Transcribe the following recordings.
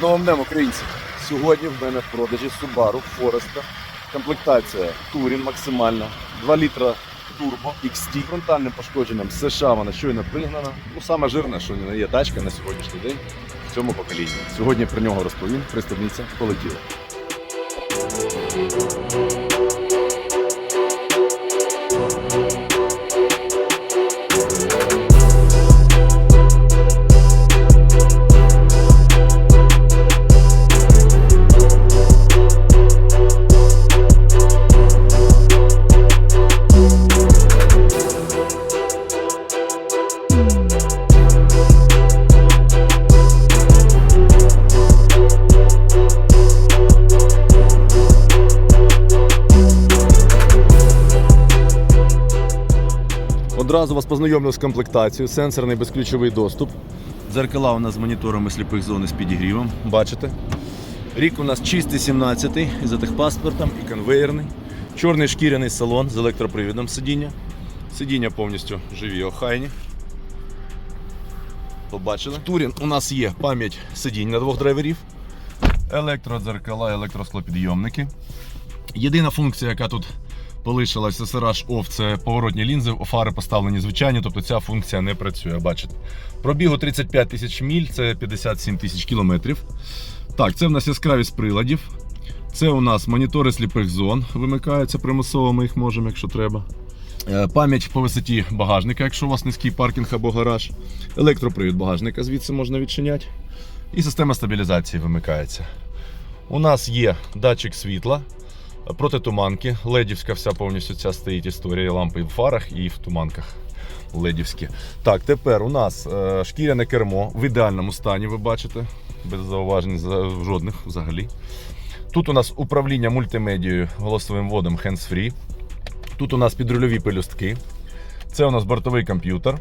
Новим днем українці! Сьогодні в мене в продажі Subaru Forester. Комплектація Touring максимальна, 2 літра турбо XT, фронтальним пошкодженням США вона щойно пригнана. Ну саме жирне, що не є тачка на сьогоднішній день в цьому поколінні. Сьогодні про нього розповім. Пристебніться, полетіли. Одразу вас познайомлю з комплектацією, сенсорний безключовий доступ. Дзеркала у нас з моніторами сліпих зон з підігрівом. Бачите? Рік у нас чистий 17-й із техпаспортом і конвейерний. Чорний шкіряний салон з електропривідом сидіння. Сидіння повністю живі охайні. Побачили. В у нас є пам'ять сидінь на двох драйверів, електродзеркала, електросклопідйомники. Єдина функція, яка тут полишилась SRH OFF, це поворотні лінзи, фари поставлені звичайні, тобто ця функція не працює. Бачите. Пробігу 35 тисяч міль, це 57 тисяч кілометрів. Так, це в нас яскравість приладів. Це у нас монітори сліпих зон вимикаються примусово, ми їх можемо, якщо треба. Е, Пам'ять по висоті багажника, якщо у вас низький паркінг або гараж. Електропривід багажника звідси можна відчиняти. І система стабілізації вимикається. У нас є датчик світла, протитуманки, ледівська вся повністю ця стоїть історія лампи в фарах і в туманках ледівські. Так, тепер у нас е, шкіряне кермо в ідеальному стані, ви бачите, без зауважень за- жодних взагалі. Тут у нас управління мультимедією голосовим вводом hands-free. Тут у нас підрульові пелюстки. Це у нас бортовий комп'ютер.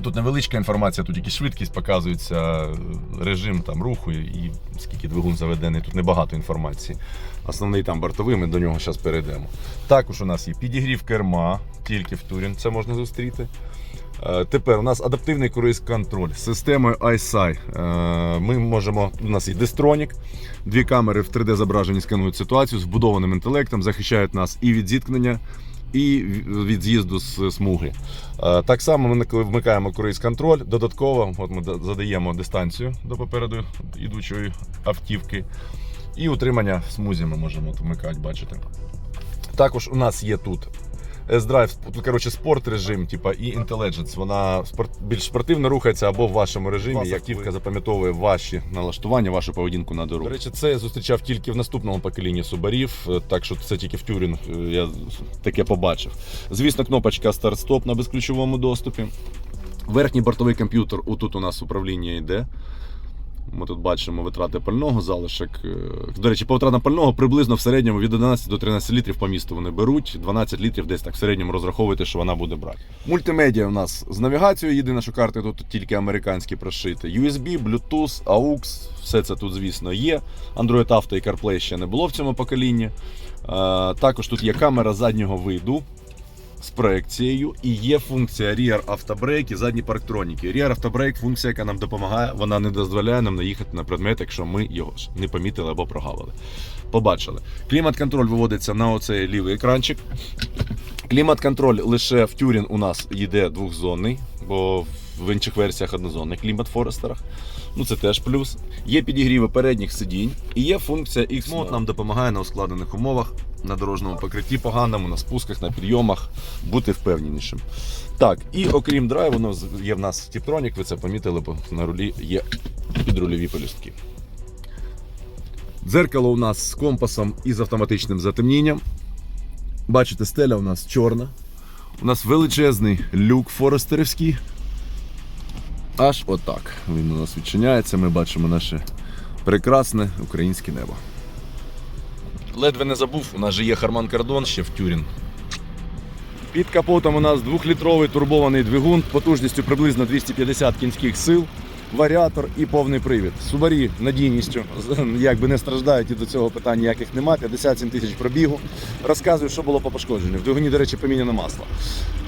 Тут невеличка інформація, тут тільки швидкість показується, режим там руху і скільки двигун заведений, тут небагато інформації. Основний там бортовий, ми до нього зараз перейдемо. Також у нас є підігрів керма, тільки в Турін це можна зустріти. Е, Тепер у нас адаптивний круїз-контроль з системою iSi. Е, Ми можемо, у нас є Distronік, дві камери в 3D зображенні сканують ситуацію з вбудованим інтелектом, захищають нас і від зіткнення, і від з'їзду з смуги. Е, Так само ми вмикаємо круїз-контроль, додатково от ми задаємо дистанцію до попереду ідучої автівки. І утримання смузі ми можемо вмикати, бачите. Також у нас є тут S-Drive, тут, коротше, спорт режим, типа і Intelligence. Вона спорт, більш спортивно рухається або в вашому режимі. Як автівка запам'ятовує ваші налаштування, вашу поведінку на дорогу. До речі, це я зустрічав тільки в наступному поколінні субарів, е, так що це тільки в тюрінг е, я таке побачив. Звісно, кнопочка старт-стоп на безключовому доступі. Верхній бортовий комп'ютер, отут у нас управління йде. Ми тут бачимо витрати пального, залишок. Е, До речі, по витратам пального приблизно в середньому від 11 до 13 літрів по місту вони беруть. 12 літрів десь так в середньому розраховуйте, що вона буде брати. Мультимедіа у нас з навігацією. Єдине, що карти тут тільки американські прошиті. USB, Bluetooth, AUX, все це тут, звісно, є. Android Auto і CarPlay ще не було в цьому поколінні. Е, Також тут є камера заднього виду з проекцією і є функція Rear Автобрейк і задні парктроніки. Rear Автобрейк функція, яка нам допомагає, вона не дозволяє нам наїхати на предмет, якщо ми його ж не помітили або прогавили. Побачили. Клімат-контроль виводиться на оцей лівий екранчик. Клімат-контроль лише в Тюрін у нас йде двохзонний, бо в інших версіях однозонний клімат Форестерах. Ну це теж плюс. Є підігріви передніх сидінь і є функція X-Mode, нам допомагає на ускладнених умовах, на дорожньому покритті поганому, на спусках, на підйомах бути впевненішим. Так, і окрім драйву, ну, з- є в нас Тіптронік, ви це помітили, бо на рулі є підрульові пелюстки. Дзеркало у нас з компасом і з автоматичним затемнінням. Бачите, стеля у нас чорна. У нас величезний люк форестерівський. Аж отак. Він у нас відчиняється. Ми бачимо наше прекрасне українське небо. Ледве не забув, у нас же є Харман Кардон ще в Тюрін. Під капотом у нас 2-літровий турбований двигун потужністю приблизно 250 кінських сил, варіатор і повний привід. Субарі надійністю якби не страждають і до цього питань ніяких немає. 57 тисяч пробігу. Розказую, що було по пошкодженню. В двигуні, до речі, поміняно масло.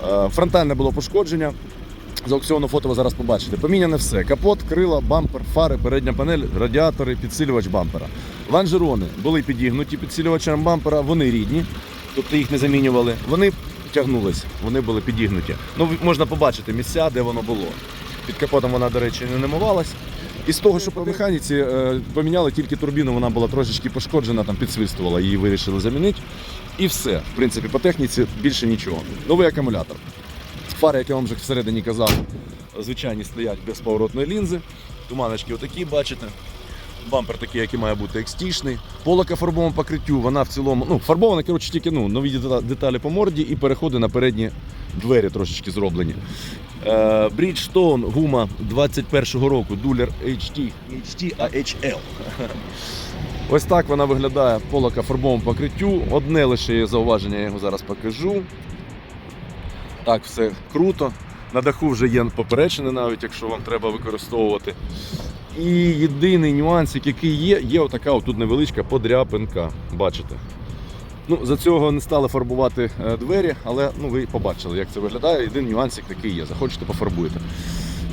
Е, Фронтальне було пошкодження. З аукціону фото ви зараз побачите. Поміняне все: капот, крила, бампер, фари, передня панель, радіатори, підсилювач бампера. Ланжерони були підігнуті підсилювачем бампера, вони рідні, тобто їх не замінювали. Вони тягнулись, вони були підігнуті. Ну, можна побачити місця, де воно було. Під капотом вона, до речі, не намивалась. І з того, що по механіці е, поміняли тільки турбіну, вона була трошечки пошкоджена, там підсвистувала, її вирішили замінити. І все. В принципі, по техніці більше нічого. Новий акумулятор. Фари, як я вам вже всередині казав, звичайні стоять без поворотної лінзи. Туманочки отакі, бачите. Бампер такий, який має бути екстішний. Полока фарбовому покриттю, вона в цілому, ну, фарбована, коротше, тільки ну, нові деталі по морді і переходи на передні двері трошечки зроблені. Е, Bridgestone, гума 21-го року, дулер HT, HT, а HL. Ось так вона виглядає полока фарбовому покриттю. Одне лише зауваження, я його зараз покажу. Так, все круто. На даху вже є поперечини, навіть якщо вам треба використовувати. І єдиний нюанс, який є, є отака отут невеличка подряпинка. Бачите? Ну, за цього не стали фарбувати е, двері, але ну, ви побачили, як це виглядає. Єдиний нюансик такий є. Захочете, пофарбуєте.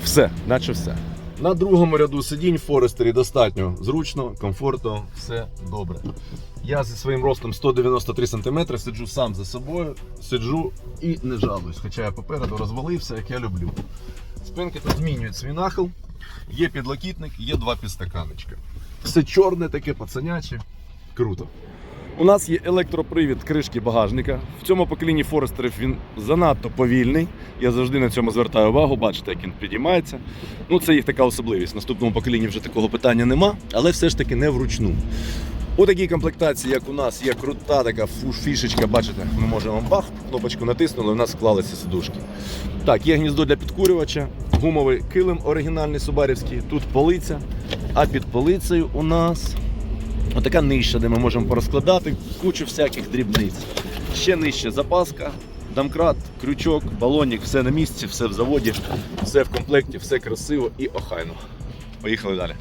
Все, наче все. На другому ряду сидінь Форестері достатньо зручно, комфортно, все добре. Я зі своїм ростом 193 см сиджу сам за собою, сиджу і не жалуюсь, хоча я попереду розвалився, як я люблю. Спинки тут змінюють свій нахил, є підлокітник, є два підстаканечка. Все чорне, таке пацаняче. Круто. У нас є електропривід кришки багажника. В цьому поколінні Форестерів він занадто повільний. Я завжди на цьому звертаю увагу, бачите, як він підіймається. Ну, це їх така особливість. В наступному поколінні вже такого питання нема, але все ж таки не вручну. У такій комплектації, як у нас, є крута така фішечка, бачите, ми можемо бах, кнопочку натиснули, у нас склалися сидушки. Так, є гніздо для підкурювача, гумовий килим оригінальний субарівський, тут полиця, а під полицею у нас Отака нижча, де ми можемо порозкладати кучу всяких дрібниць. Ще нижче запаска, домкрат, крючок, балонник, все на місці, все в заводі, все в комплекті, все красиво і охайно. Поїхали далі.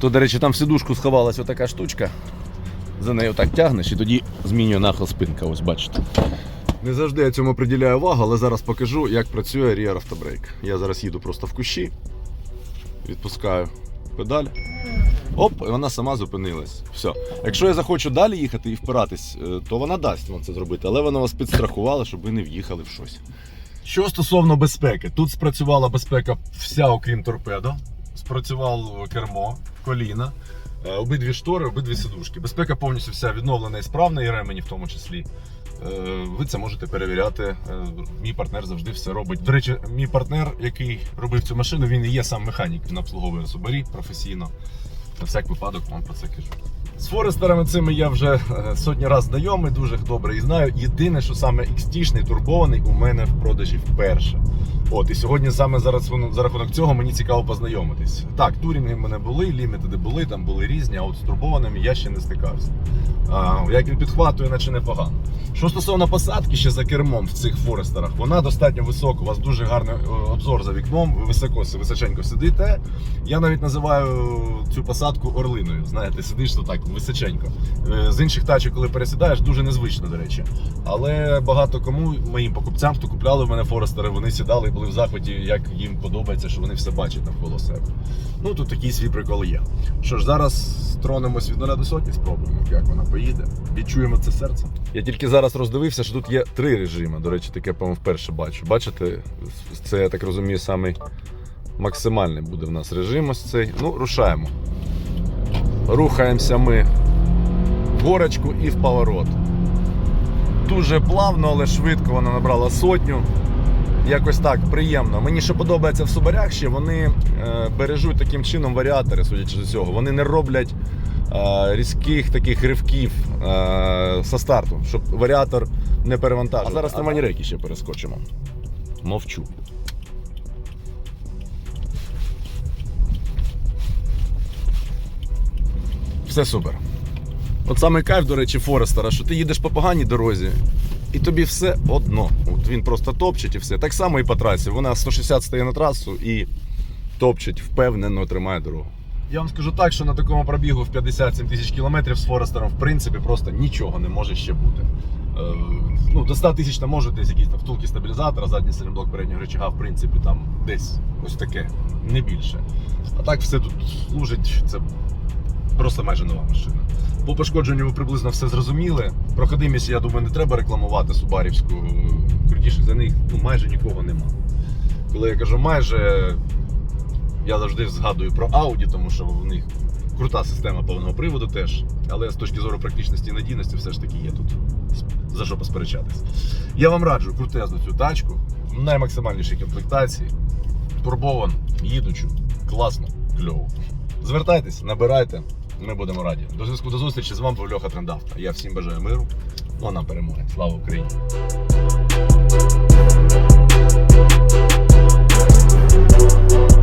Тут, до речі, там в сидушку сховалась отака штучка. За нею так тягнеш і тоді змінює нахил спинка, ось бачите. Не завжди я цьому приділяю увагу, але зараз покажу, як працює Rear Autobrake. Я зараз їду просто в кущі, відпускаю педаль. Оп, і вона сама зупинилась. Все. Якщо я захочу далі їхати і впиратись, е, то вона дасть вам це зробити, але вона вас підстрахувала, щоб ви не в'їхали в щось. Що стосовно безпеки, тут спрацювала безпека вся, окрім торпедо. Спрацювало кермо, коліна, е, обидві штори, обидві сидушки. Безпека повністю вся відновлена і справна, і ремені в тому числі. Е, Ви це можете перевіряти. Е, Мій партнер завжди все робить. До речі, мій партнер, який робив цю машину, він і є сам механік. Він обслуговує Субарі професійно. На всяк випадок вам про це кажу. З Форестерами цими я вже е, сотні разів знайомий, дуже добре і знаю. Єдине, що саме XT-шний турбований у мене в продажі вперше. От, і сьогодні саме зараз за рахунок цього мені цікаво познайомитись. Так, турінги в мене були, лімітеди були, там були різні, а от з турбованими я ще не стикався. А, як він підхватує, наче непогано. Що стосовно посадки ще за кермом в цих форестерах, вона достатньо висока, у вас дуже гарний е, обзор за вікном, ви високо, височенько сидите. Я навіть називаю цю посадку орлиною. Знаєте, сидиш то так височенько. Е, З інших тачок, коли пересідаєш, дуже незвично, до речі. Але багато кому, моїм покупцям, хто купляли в мене форестери, вони сідали були в захваті, як їм подобається, що вони все бачать навколо себе. Ну тут такий свій прикол є. Що ж, зараз тронемось від 0 до сотні, спробуємо, як вона поїде. Відчуємо це серце. Я тільки зараз роздивився, що тут є три режими. До речі, таке, по-моєму, вперше бачу. Бачите, це я так розумію, самий максимальний буде в нас режим ось цей. Ну, рушаємо. Рухаємося ми в горочку і в поворот. Дуже плавно, але швидко вона набрала сотню. Якось так приємно. Мені що подобається в Субарях ще, вони е, бережуть таким чином варіатори, судячи з цього. Вони не роблять е, різких таких ривків е, со старту, щоб варіатор не перевантажив. А зараз на манірейки ще перескочимо. Мовчу. Все супер. От саме кайф, до речі, Форестера, що ти їдеш по поганій дорозі, і тобі все одно. От він просто топчить і все. Так само і по трасі. Вона 160 стає на трасу і топчить, впевнено тримає дорогу. Я вам скажу так, що на такому пробігу в 57 тисяч кілометрів з Форестером, в принципі, просто нічого не може ще бути. ну, до 100 тисяч там може десь якісь там втулки стабілізатора, задній силінблок переднього рычага, в принципі, там десь ось таке, не більше. А так все тут служить, це просто майже нова машина. По пошкодженню ви приблизно все зрозуміли. Проходимість, я думаю, не треба рекламувати Субарівську. Крутіше за них ну, майже нікого нема. Коли я кажу майже, я завжди згадую про Audi, тому що в них крута система повного приводу теж. Але з точки зору практичності і надійності все ж таки є тут за що посперечатись. Я вам раджу крутезну цю тачку наймаксимальнішій комплектації. Турбован, їдучу, класно, кльово. Звертайтесь, набирайте, ми будемо раді. До зв'язку до зустрічі з вами був Льоха Трендавта. Я всім бажаю миру. Ну а нам перемоги. Слава Україні! Thank